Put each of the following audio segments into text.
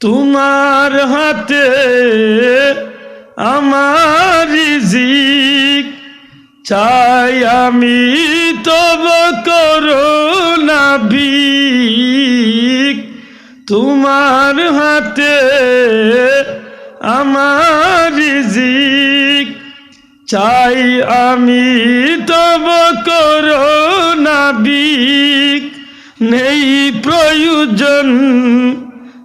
তোমার হাতে আমার জিক চাই আমি তব করোনা ভিক। তোমার হাতে আমার জিক চাই আমি তব করোনা ভিক। নেই প্রয়োজন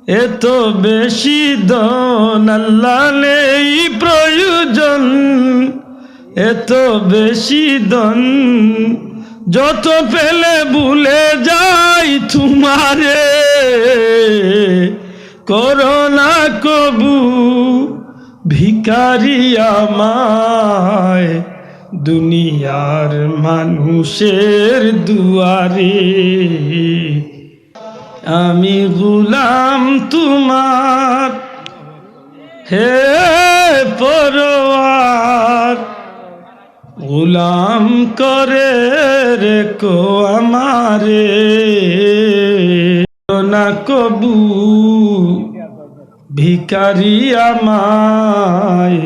এত বেশি দন, আল্লাহ নেই প্রয়োজন। এত বেশি দন, যত পেলে ভুলে যাই তোমারে। করোনা কবু ভিকারি আমায়, দুনিয়ার মানুষের দুয়ারে। আমি গুলাম তোমার। হে পরোয়ার, গুলাম করে রেখো আমারে। না কবু ভিকারি আমায়,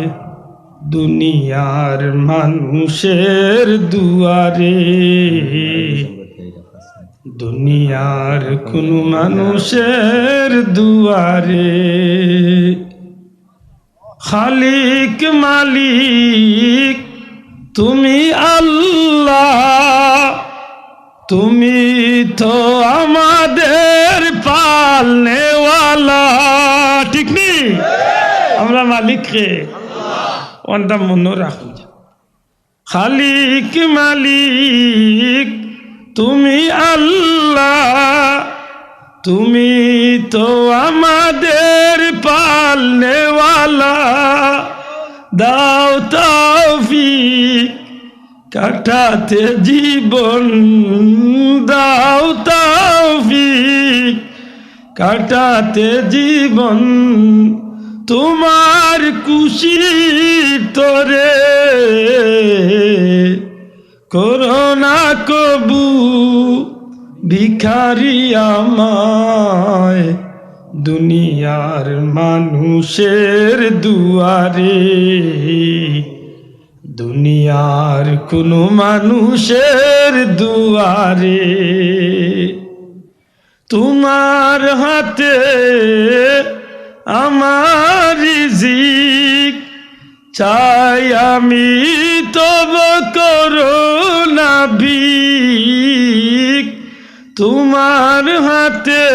দুনিয়ার মানুষের দুয়ারে। দুনিয়ার কোন মানুষের দুয়ারে। খালিক মালিক, তুমি আল্লাহ। তুমি তো আমাদের পালনেওয়ালা ঠিক নেই আমরা মালিককে। ওনটা মনে রাখুন। খালিক মালিক তুমি আল্লাহ, তুমি তো আমাদের পালনেওয়ালা। দাও তৌফিক কাটাতে জীবন, দাও তৌফিক কাটাতে জীবন। তোমার খুশি তোরে করোনা কবু ভিখারি আমায়, দুনিয়ার মানুষের দুয়ারে। দুনিয়ার কোনো মানুষের দুয়ারে। তোমার হাতে আমার রিজিক, চাই আমি তব ভিক তোমার হাতে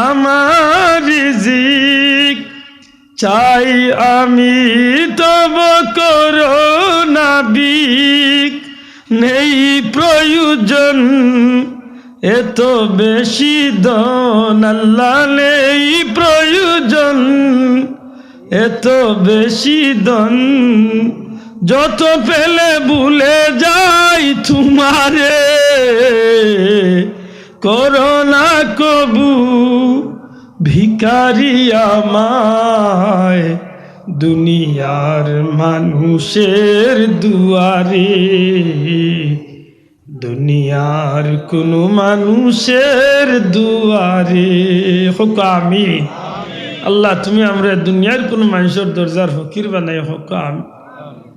আমার জিক চাই আমি তব করোনা ভিক নেই প্রয়োজন এত বেশি দন। আল্লাহ নেই প্রয়োজন এত বেশি দন। যত পেলে ভুলে যাই তোমারে। করোনা কবু ভিকারি আমায়, দুনিয়ার মানুষের দুয়ারে। দুনিয়ার কোনো মানুষের দুয়ারে। হোক আমি আল্লাহ, তুমি আমরা দুনিয়ার কোনো মানুষের দরজার ফকির বানাই, হোক আমি